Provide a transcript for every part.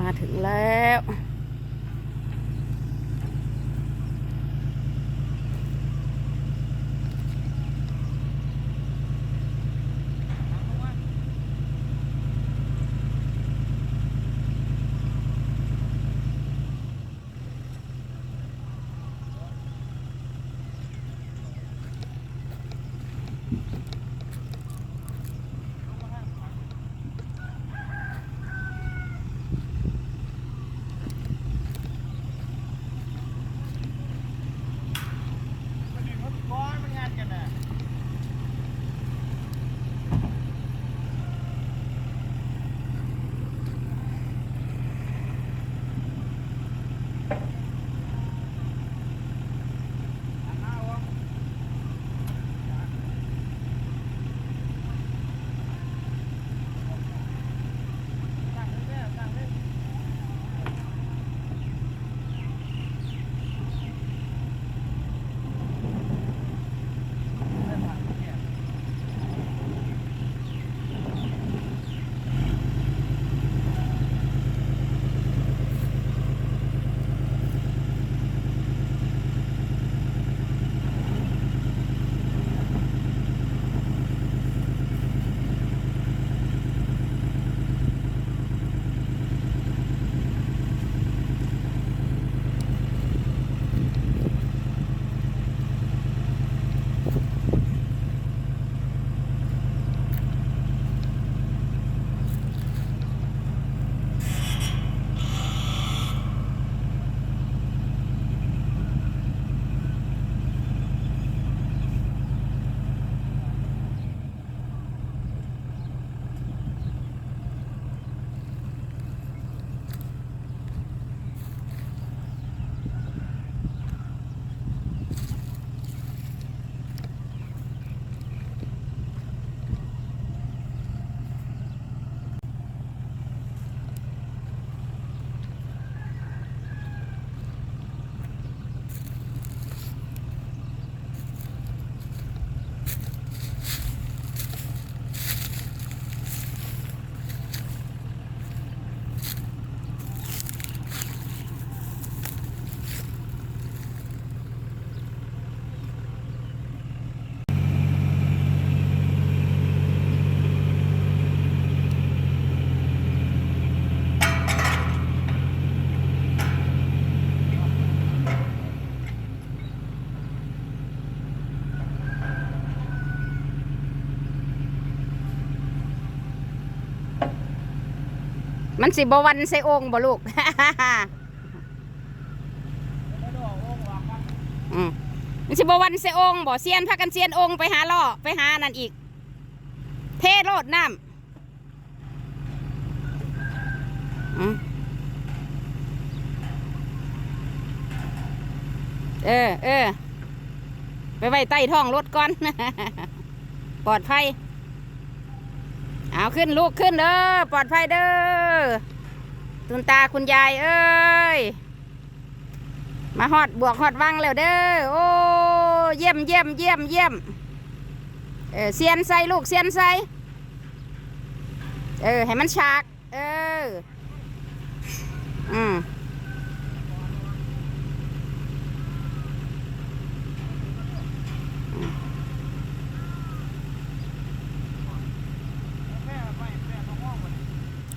มาถึงแล้ว มันสิบวันใส่องบ่ลูกอืมมันสิบวันใส่องบ่เซียนพากันเซียนองไปหาล่อไปหานั่นอีก เทโรดน้ำเออเออไปไว้ใต้ท้องรถก่อน ปลอดภัย เอาขึ้นลูกขึ้นเด้อปลอดภัยเด้อ ตุนตาคุณยายเอ้ย มาหอดบวกหอดวังแล้วเด้อ โอ้เยี่ยมเยี่ยมเยี่ยมเยี่ยม เออเซียนใส่ลูกเซียนใส่เออ ให้มันฉาก เออ อืม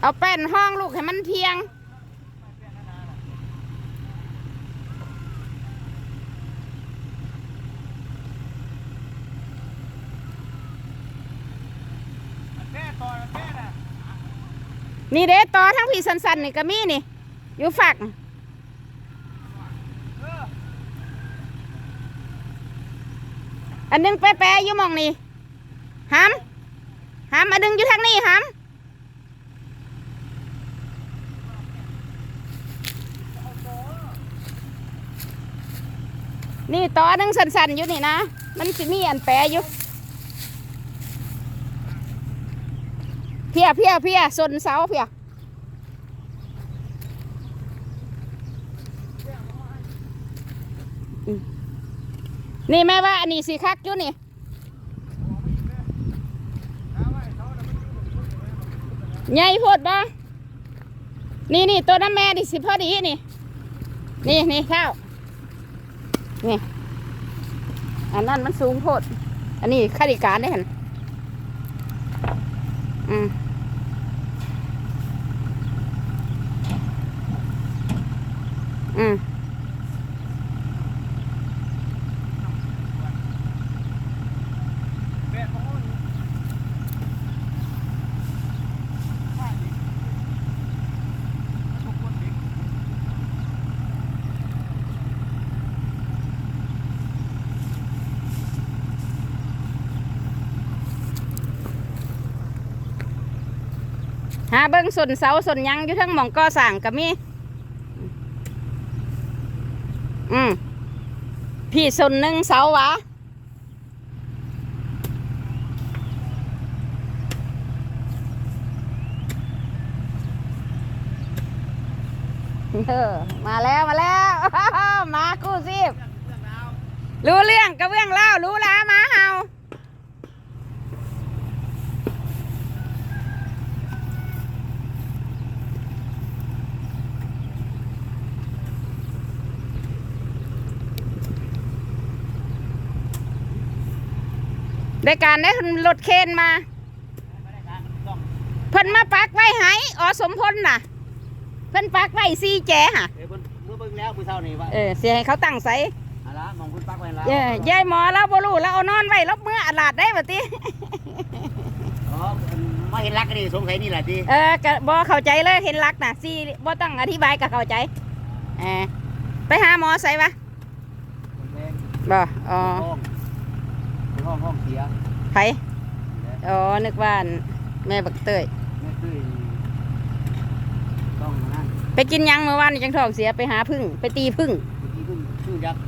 เอาแป้นห้องลูกให้มันเพียง นี่เด้ต่อทั้งพี่สันๆนี่ก็มีนี่ อยู่ฝักอันนึงแปะๆอยู่มองนี่หำหำอันนึงอยู่ทางนี้หำ นี่ต่อหนึงสันๆอยู่นี่นะ มันสิมีอันแปะอยู่ เพียเพียเพียสนเสาเพียนี่แม่ว่าอันนี้สีคักอยู่นี่ใหญ่โพดบ่นี่นี่ตัวน้ำแม่ดิสิพอดีนี่ นี่นี่ข้าว นี่ อันนั้นมันสูงโพด อันนี้ข้าราชการได้เห็นอืมอืม หาเบิ้งส่วนเสาส่วนยังอยู่ทั้งหมองก่อสร้างก็มีอืมพี่ส่วนหนึ่งเสาวะเออมาแล้วมาแล้ว มากู้ซีบรู้เรื่องกระเบื้องเล่ารู้แล้วมาเฮา ได้การได้รถเคนมา เพิ่นมาปักไว้ให้อสมพลน่ะ เพิ่นปักไว้ซีแจห่ะเดี๋ยวเพิ่นเมื่อเบิ่งแล้วมื้อเช้านี่ว่าเออเสียให้เขาตั้งใส่อะล่ะมองคุณปักไว้แล้วเย้ยายหมอแล้วบ่รู้แล้วเอานอนไว้รบเมื่ออาลาดได้บ่ติ อ๋อมาเห็นรักกันนี่สงสัยนี่แหละติเออก็บ่เข้าใจเลยเห็นลักษณ์น่ะซีบ่ต้องอธิบายก็เข้าใจเออไปหาหมอใส่ปะแดงบ่อ๋อห้อง ห้องห้องเสียไผอ๋อ นึกว่าแม่บักเตยไม่คือต้องนั่นไปกินหยังเมื่อวานนี่จังท้องเสียไปหาพึ่งไปตีพึ่งเมื่อกี้เพิ่งชื่อยักษ์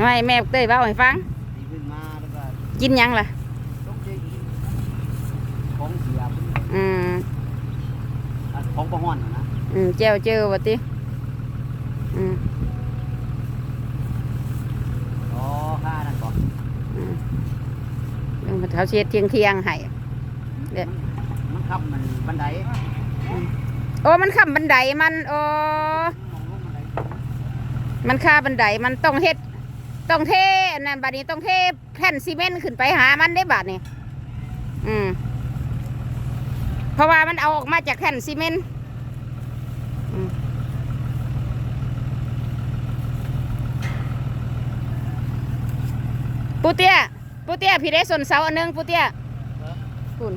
ให้แม่บักเตยเว้าให้ฟังตีขึ้นมาแล้วก็กินหยังล่ะต้องเจออีกของเสียเพิ่นอืมอะของประห้อนน่ะนะอืมเจ้าเจอว่าติอืม อ๋อค่านั่นก่อน อืม เขาเชียเทียงเทียงๆให้เนี่ยมันมันขับมันบันไดโอ้มันขับบันไดมันโอ้มองลงบันไดมันค่าบันไดมันต้องเฮ็ดต้องเทนั่นบัดนี้ต้องเทแผ่นซีเมนต์ขึ้นไปหามันได้บัดนี้อืมเพราะว่ามันเอาออกมาจากแผ่นซีเมนต์อืมปูเตี้ย ปูเตียพี่ได้สนเสาอันนึงปูเตียคุณ